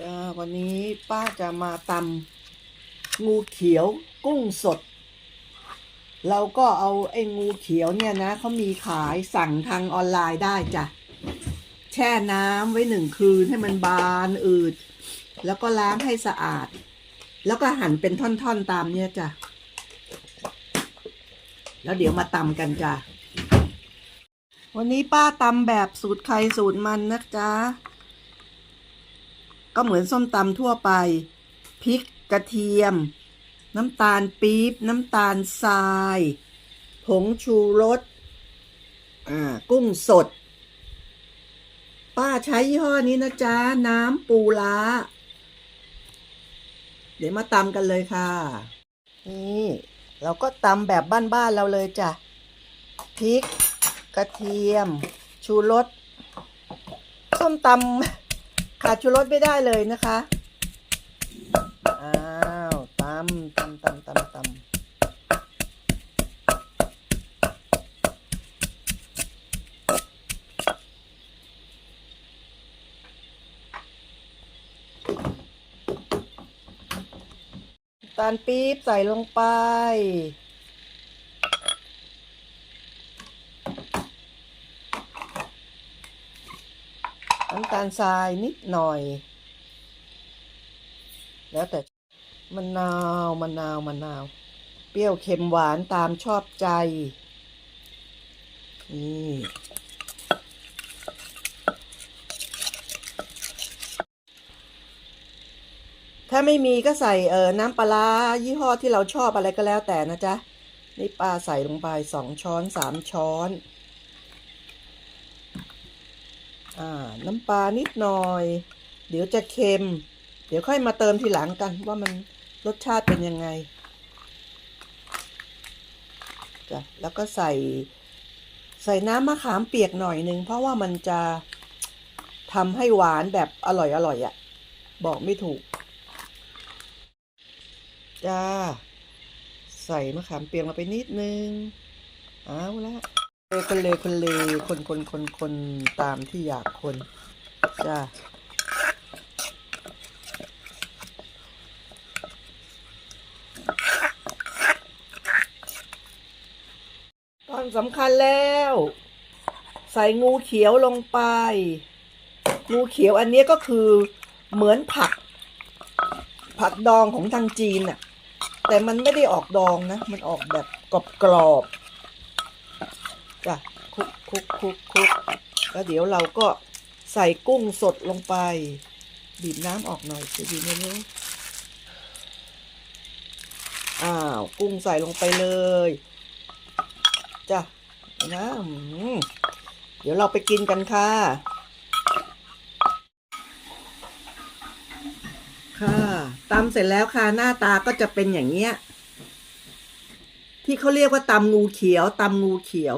จ้าวันนี้ป้าจะมาตำงูเขียวกุ้งสด เราก็เอาไอ้งูเขียวเนี่ยนะเขามีขายสั่งทางออนไลน์ได้จ้ะ แช่น้ำไว้หนึ่งคืนให้มันบานอืด แล้วก็ล้างให้สะอาด แล้วก็หั่นเป็นท่อนๆตามเนี่ยจ้ะ แล้วเดี๋ยวมาตำกันจ้ะ วันนี้ป้าตำแบบสูตรใครสูตรมันนะจ๊ะ ก็เหมือนส้มตำทั่วไป พริกกระเทียม น้ำตาลปี๊บ น้ำตาลทราย ผงชูรสอ่ากุ้งสด ป้าใช้ยี่ห้อนี้นะจ๊ะ น้ำปูล้า เดี๋ยวมาตำกันเลยค่ะ นี่ เราก็ตำแบบบ้านๆเราเลยจ้ะ พริก กระเทียม ชูรสส้มตำ ขาดชูรสไม่ได้เลยนะคะ อ้าวตำตำตำตำตำตาลปี๊บใส่ลงไป น้ำตาลทรายนิดหน่อย แล้วแต่มะนาวมะนาวมะนาว เปรี้ยวเค็มหวานตามชอบใจ นี่ถ้าไม่มีก็ใส่เออน้ำปลายี่ห้อที่เราชอบอะไรก็แล้วแต่นะจ๊ะ นี่ปลาใส่ลงไปสองช้อนสามช้อน น้ำปลานิดหน่อย เดี๋ยวจะเค็ม เดี๋ยวค่อยมาเติมทีหลังกันว่ามันรสชาติเป็นยังไงจ้ะแล้วก็ใส่ใส่น้ำมะขามเปียกหน่อยนึง เพราะว่ามันจะทำให้หวานแบบอร่อยอร่อยอะ่ะ บอกไม่ถูก จ้า ใส่มะขามเปียกมาไปนิดนึง เอาละ คนเลยคนเลยคนคนคนคนตามที่อยากคนจ้าตอนสำคัญแล้ว ใส่งูเขียวลงไป งูเขียวอันนี้ก็คือเหมือนผัก ผักดองของทางจีนน่ะ แต่มันไม่ได้ออกดองนะ มันออกแบบกรอบๆ จ้ะคลุกคลุกคลุกคลุกแล้วเดี๋ยวเราก็ใส่กุ้งสดลงไป บีบน้ำออกหน่อยจะดีไหมเนี่ยอ้าว กุ้งใส่ลงไปเลยจ้ะนะเดี๋ยวเราไปกินกันค่ะ ค่ะตำเสร็จแล้วค่ะหน้าตาก็จะเป็นอย่างเงี้ย ที่เขาเรียกว่าตำงูเขียวตำงูเขียว